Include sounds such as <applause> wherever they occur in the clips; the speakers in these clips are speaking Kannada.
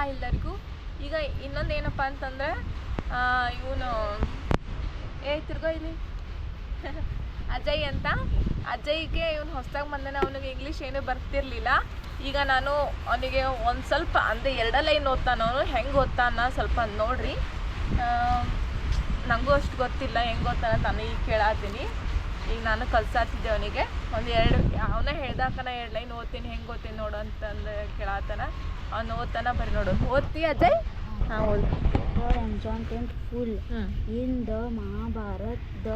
ಹಾಯ್ ಎಲ್ಲರಿಗೂ ಈಗ ಇನ್ನೊಂದು ಏನಪ್ಪ ಅಂತಂದರೆ ಇವನು ಏ ತಿರ್ಗೋ ಇಲ್ಲಿ <laughs> ಅಜಯ್ ಅಂತ ಅಜಯ್ಗೆ ಇವನು ಹೊಸದಾಗಿ ಬಂದಾನೆ ಅವ್ನಿಗೆ ಇಂಗ್ಲೀಷ್ ಏನೂ ಬರ್ತಿರ್ಲಿಲ್ಲ ಈಗ ನಾನು ಅವನಿಗೆ ಒಂದು ಸ್ವಲ್ಪ ಅಂದರೆ ಎರಡ ಲೈನ್ ಓದ್ತಾನ ಅವನು ಹೆಂಗೆ ಓದ್ತಾನ ಸ್ವಲ್ಪ ನೋಡ್ರಿ ನನಗೂ ಅಷ್ಟು ಗೊತ್ತಿಲ್ಲ ಹೆಂಗೆ ಓದ್ತಾನ ತಾನು ಕೇಳಾತೀನಿ ಈಗ ನಾನು ಕಲ್ಸಾತಿದ್ದೆ ಅವನಿಗೆ ಒಂದು ಎರಡು ಅವನ ಹೇಳ್ದಾಕನ ಎರಡು ಲೈನ್ ಓದ್ತೀನಿ ಹೆಂಗೆ ಓದ್ತೀನಿ ನೋಡು ಅಂತಂದು ಕೇಳತ್ತಾನ ಅವ್ನು ಓದ್ತಾನ ಬರೀ ನೋಡು ಓದ್ತೀಯ ಅಜಯ್ ಹಾಂ ಓದ್ full in the Mahabharat the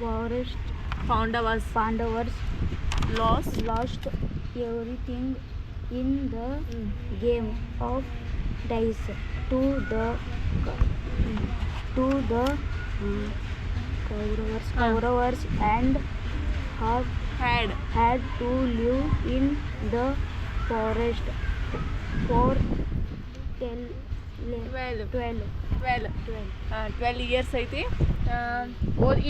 forest Pandavas Pandavas lost lost everything in the game of dice to the to the Kauravas ah. and have had to live in the forest for twelve twelve twelve twelve years ಐತಿ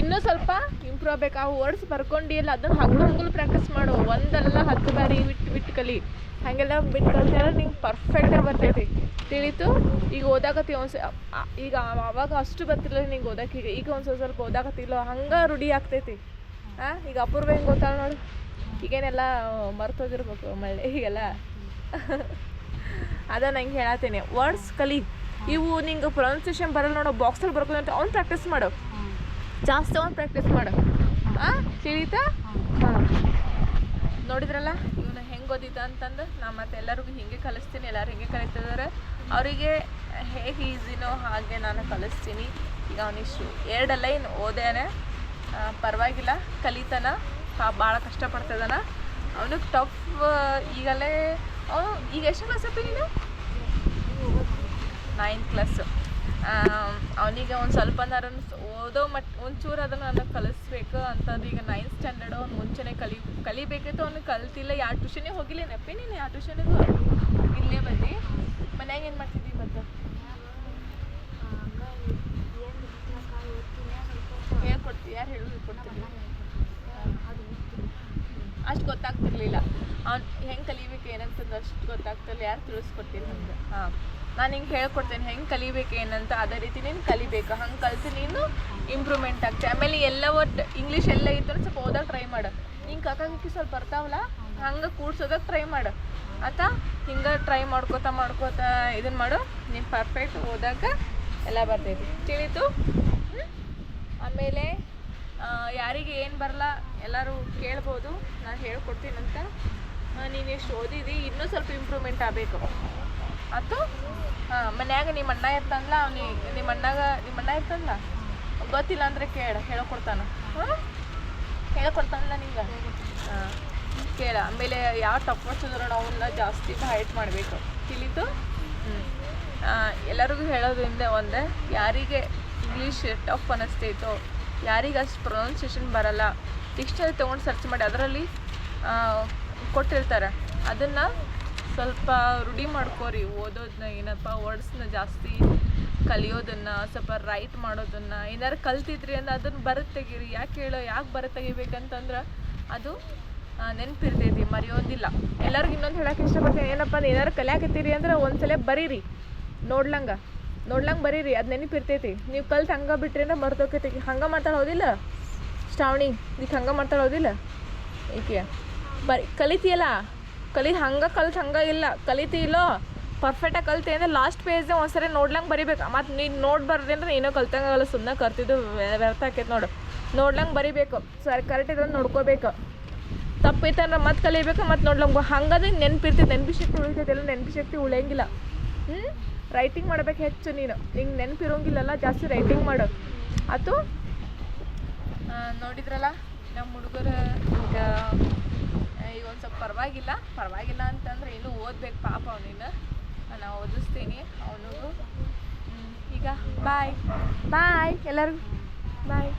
ಇನ್ನೂ ಸ್ವಲ್ಪ ಇಂಪ್ರೂವ್ ಬೇಕು ಆ ವರ್ಡ್ಸ್ ಬರ್ಕೊಂಡಿ ಎಲ್ಲ ಅದನ್ನು ಹಗ್ಲು ಹಗ್ಲು ಪ್ರಾಕ್ಟೀಸ್ ಮಾಡು ಒಂದಲ್ಲ ಹತ್ತು ಬಾರಿ ಬಿಟ್ಟು ಬಿಟ್ಟು ಕಲಿ ಹಾಗೆಲ್ಲ ಬಿಟ್ಟು ಕಲ್ತಾರ ನಿಂಗೆ ಪರ್ಫೆಕ್ಟಾಗಿ ಬರ್ತೈತಿ ತಿಳಿತು ಈಗ ಓದಾಕತ್ತಿ ಒಂದು ಈಗ ಅವಾಗ ಅಷ್ಟು ಬರ್ತಿಲ್ಲ ನಿಂಗೆ ಓದಕ್ಕೆ ಈಗ ಈಗ ಒಂದು ಸ್ವಲ್ಪ ಓದಾಕತ್ತಿಲ್ಲ ಹಂಗೆ ರೂಢಿ ಆಗ್ತೈತಿ ಹಾಂ ಈಗ ಅಪೂರ್ವ ಹೆಂಗೆ ಗೊತ್ತಾಳ ನೋಡು ಈಗೇನೆಲ್ಲ ಮರ್ತೋಗಿರ್ಬೇಕು ಮಳೆ ಹೀಗೆಲ್ಲ ಅದ ನಂಗೆ ಹೇಳತ್ತೀನಿ ವರ್ಡ್ಸ್ ಕಲಿ ಇವು ನಿಂಗೆ ಪ್ರೊನೌನ್ಸಿಯೇಷನ್ ಬರಲ್ಲ ನೋಡೋ ಬಾಕ್ಸಲ್ಲಿ ಅಂತ ಅವ್ನು ಪ್ರಾಕ್ಟೀಸ್ ಮಾಡು ಜಾಸ್ತಿ ಅವ್ನು ಪ್ರಾಕ್ಟೀಸ್ ಮಾಡು ಹಾಂ ತಿಳಿತಾ ಹಾಂ ನೋಡಿದ್ರಲ್ಲ ಇವನು ಹೆಂಗೆ ಓದಿತ ಅಂತಂದು ನಾ ಮತ್ತೆ ಎಲ್ಲರಿಗೂ ಹಿಂಗೆ ಕಲಿಸ್ತೀನಿ ಎಲ್ಲರೂ ಹಿಂಗೆ ಕಲಿತಿದ್ದಾರೆ ಅವರಿಗೆ ಹೇಗೆ ಈಸಿನೋ ಹಾಗೆ ನಾನು ಕಲಿಸ್ತೀನಿ ಈಗ ಅವನಿಷ್ಟು ಎರಡು ಲೈನ್ ಓದೇನೆ ಪರವಾಗಿಲ್ಲ ಕಲಿತಾನ ಭಾಳ ಕಷ್ಟಪಡ್ತಿದ್ದಾನ ಅವನಿಗೆ ಟಫ್ ಈಗಲೇ ಈಗ ಎಷ್ಟು ಕ್ಲಾಸ್ ಅಪ್ಪ ನೀನು ನೈನ್ತ್ ಕ್ಲಾಸು ಅವನಿಗೆ ಒಂದು ಸ್ವಲ್ಪ ಓದೋ ಮಟ್ ಒಂಚೂರು ಅದನ್ನು ನನಗೆ ಕಲಿಸ್ಬೇಕು ಅಂತಂದು ಈಗ ನೈನ್ತ್ ಸ್ಟ್ಯಾಂಡರ್ಡ್ ಅವ್ನು ಮುಂಚೆನೇ ಕಲಿ ಕಲಿಬೇಕಿತ್ತು ಅವ್ನು ಕಲ್ತಿಲ್ಲ ಯಾವ ಟ್ಯೂಷನಿಗೆ ಹೋಗಿಲ್ಲ ನೆಪ್ಪಿ ನೀನು ಯಾವ ಟ್ಯೂಷನಿಗೂ ಇಲ್ಲೇ ಬನ್ನಿ ಮನ್ಯಾಗ ಏನು ಮಾಡ್ತಿದ್ದಿ ಬಂದು ಹೇಳ್ಕೊಡ್ತೀವಿ ಯಾರು ಹೇಳಿ ಕೊಡ್ತೀವಿ ಅಷ್ಟು ಗೊತ್ತಾಗ್ತಿರ್ಲಿಲ್ಲ ಅವ್ನು ಹೆಂಗೆ ಕಲಿಬೇಕು ಏನಂತಂದು ಅಷ್ಟು ಗೊತ್ತಾಗ್ತಿರ್ಲಿಲ್ಲ ಯಾರು ತಿಳಿಸ್ಕೊಡ್ತಿಲ್ಲ ಹಂಗೆ ಹಾಂ ನಾನು ಹಿಂಗೆ ಹೇಳ್ಕೊಡ್ತೇನೆ ಹೆಂಗೆ ಕಲಿಬೇಕು ಏನಂತ ಅದೇ ರೀತಿ ನೀನು ಕಲಿಬೇಕು ಹಂಗೆ ಕಲಿತು ನೀನು ಇಂಪ್ರೂವ್ಮೆಂಟ್ ಆಗ್ತದೆ ಆಮೇಲೆ ಎಲ್ಲ ಒಟ್ಟು ಇಂಗ್ಲೀಷ್ ಎಲ್ಲ ಇತ್ತು ಸ್ವಲ್ಪ ಓದಾಗ ಟ್ರೈ ಮಾಡು ಹಿಂಗೆ ಕಾಕಿ ಸ್ವಲ್ಪ ಬರ್ತಾವಲ್ಲ ಹಂಗೆ ಕೂಡ್ಸೋದಕ್ಕೆ ಟ್ರೈ ಮಾಡು ಆತ ಹಿಂಗೆ ಟ್ರೈ ಮಾಡ್ಕೋತ ಮಾಡ್ಕೋತ ಇದನ್ನು ಮಾಡು ನೀನು ಪರ್ಫೆಕ್ಟ್ ಓದಾಗ ಎಲ್ಲ ಬರ್ತೈತಿ ತಿಳಿತು ಆಮೇಲೆ ಯಾರಿಗೆ ಏನು ಬರಲ್ಲ ಎಲ್ಲರೂ ಕೇಳ್ಬೋದು ನಾನು ಹೇಳ್ಕೊಡ್ತೀನಂತ ನೀನು ಎಷ್ಟು ಓದಿದಿ ಇನ್ನೂ ಸ್ವಲ್ಪ ಇಂಪ್ರೂವ್ಮೆಂಟ್ ಆಗಬೇಕು ಅದು ಹಾಂ ಮನ್ಯಾಗ ನಿಮ್ಮ ಅಣ್ಣ ಇರ್ತಂದ್ಲ ಅವ್ನಿಗೆ ನಿಮ್ಮ ಅಣ್ಣಾಗ ನಿಮ್ಮ ಅಣ್ಣ ಇರ್ತಂದ್ಲ ಗೊತ್ತಿಲ್ಲ ಅಂದರೆ ಕೇಳ ಹೇಳ್ಕೊಡ್ತಾನೆ ಹಾಂ ಹೇಳ್ಕೊಡ್ತಾನಲ್ಲ ನಿಂಗೆ ಹಾಂ ಕೇಳ ಆಮೇಲೆ ಯಾವ ಟಫರ್ಸ್ ಮಾಡ್ಸಿದ್ರು ಅವನ್ನ ಜಾಸ್ತಿ ಹೈಟ್ ಮಾಡಬೇಕು ತಿಳಿತು ಹ್ಞೂ ಎಲ್ಲರಿಗೂ ಹೇಳೋದ್ರಿಂದ ಒಂದೇ ಯಾರಿಗೆ ಇಂಗ್ಲೀಷ್ ಟಫ್ ಅನ್ನಿಸ್ತೈತೋ ಯಾರಿಗೆ ಅಷ್ಟು ಪ್ರೊನೌನ್ಸಿಯೇಷನ್ ಬರಲ್ಲ ಡಿಕ್ಷನರಿ ತೊಗೊಂಡು ಸರ್ಚ್ ಮಾಡಿ ಅದರಲ್ಲಿ ಕೊಟ್ಟಿರ್ತಾರೆ ಅದನ್ನು ಸ್ವಲ್ಪ ರೂಢಿ ಮಾಡ್ಕೋರಿ ಓದೋದನ್ನ ಏನಪ್ಪ ವರ್ಡ್ಸ್ನ ಜಾಸ್ತಿ ಕಲಿಯೋದನ್ನು ಸ್ವಲ್ಪ ರೈಟ್ ಮಾಡೋದನ್ನು ಏನಾರು ಕಲ್ತಿದ್ರಿ ಅಂದ್ರೆ ಅದನ್ನು ಬರತ್ತೆ ತೆಗೀರಿ ಯಾಕೆ ಹೇಳೋ ಯಾಕೆ ಬರತ್ತೆ ತೆಗಿಬೇಕಂತಂದ್ರೆ ಅದು ನೆನಪಿರ್ತೈತಿ ಮರೆಯೋದಿಲ್ಲ ಎಲ್ಲರಿಗೂ ಇನ್ನೊಂದು ಹೇಳೋಕೆ ಇಷ್ಟಪಡ್ತೀನಿ ಏನಪ್ಪ ಅಂದ್ರೆ ಏನಾರು ಕಲಿಯಾಕತ್ತೀರಿ ಅಂದ್ರೆ ಸಲ ಬರೀರಿ ನೋಡ್ಲಂಗ ನೋಡ್ಲಂಗೆ ಬರೀರಿ ಅದು ನೆನಪಿರ್ತೈತಿ ನೀವು ಕಲ್ತು ಹಂಗೆ ಬಿಟ್ರೇನ ಮರ್ತೋಕೈತಿ ಹಂಗೆ ಮಾಡ್ತಾಳೆ ಹೌದಿಲ್ಲ ಶ್ರಾವಣಿ ನೀವು ಹಂಗೆ ಮಾಡ್ತಾಳೆ ಹೌದಿಲ್ಲ ಈಕೆ ಬರಿ ಕಲಿತೀಯಲ್ಲ ಕಲಿ ಹಂಗೆ ಕಲ್ತು ಹಂಗೆ ಇಲ್ಲ ಕಲಿತೀಲೋ ಪರ್ಫೆಕ್ಟಾಗಿ ಕಲಿತೆ ಅಂದ್ರೆ ಲಾಸ್ಟ್ ಪೇಜ್ನ ಒಂದ್ಸರಿ ನೋಡ್ಲಂಗೆ ಬರಿಬೇಕು ಮತ್ತು ನೀನು ಬರ್ರಿ ಅಂದ್ರೆ ಏನೋ ಕಲ್ತಂಗಾಗಲ್ಲ ಸುಮ್ಮನೆ ಕರ್ತಿದ್ದು ವ್ಯರ್ಥ ಆಕೈತೆ ನೋಡು ನೋಡ್ಲಂಗೆ ಬರಿಬೇಕು ಸರ್ ಕರೆಕ್ಟ್ ಇದ್ರೆ ನೋಡ್ಕೋಬೇಕು ಅಂದ್ರೆ ಮತ್ತೆ ಕಲಿಬೇಕು ಮತ್ತು ನೋಡ್ಲಂಗೆ ಹಂಗದ ನೆನಪಿರ್ತೈತೆ ನೆನಪಿ ಶಕ್ತಿ ಉಳಿತೈತೆ ಎಲ್ಲ ಶಕ್ತಿ ಉಳಿಯಂಗಿಲ್ಲ ಹ್ಞೂ ರೈಟಿಂಗ್ ಮಾಡ್ಬೇಕು ಹೆಚ್ಚು ನೀನು ಹಿಂಗೆ ನೆನಪಿರೋಂಗಿಲ್ಲಲ್ಲ ಜಾಸ್ತಿ ರೈಟಿಂಗ್ ಮಾಡು ಅದು ನೋಡಿದ್ರಲ್ಲ ನಮ್ಮ ಹುಡುಗರು ಈಗ ಈಗ ಒಂದು ಸ್ವಲ್ಪ ಪರವಾಗಿಲ್ಲ ಪರವಾಗಿಲ್ಲ ಅಂತಂದ್ರೆ ಇನ್ನೂ ಓದ್ಬೇಕು ಪಾಪ ಅವನಿನ್ನು ನಾನು ಓದಿಸ್ತೀನಿ ಅವನಿಗೂ ಈಗ ಬಾಯ್ ಬಾಯ್ ಎಲ್ಲರಿಗೂ ಬಾಯ್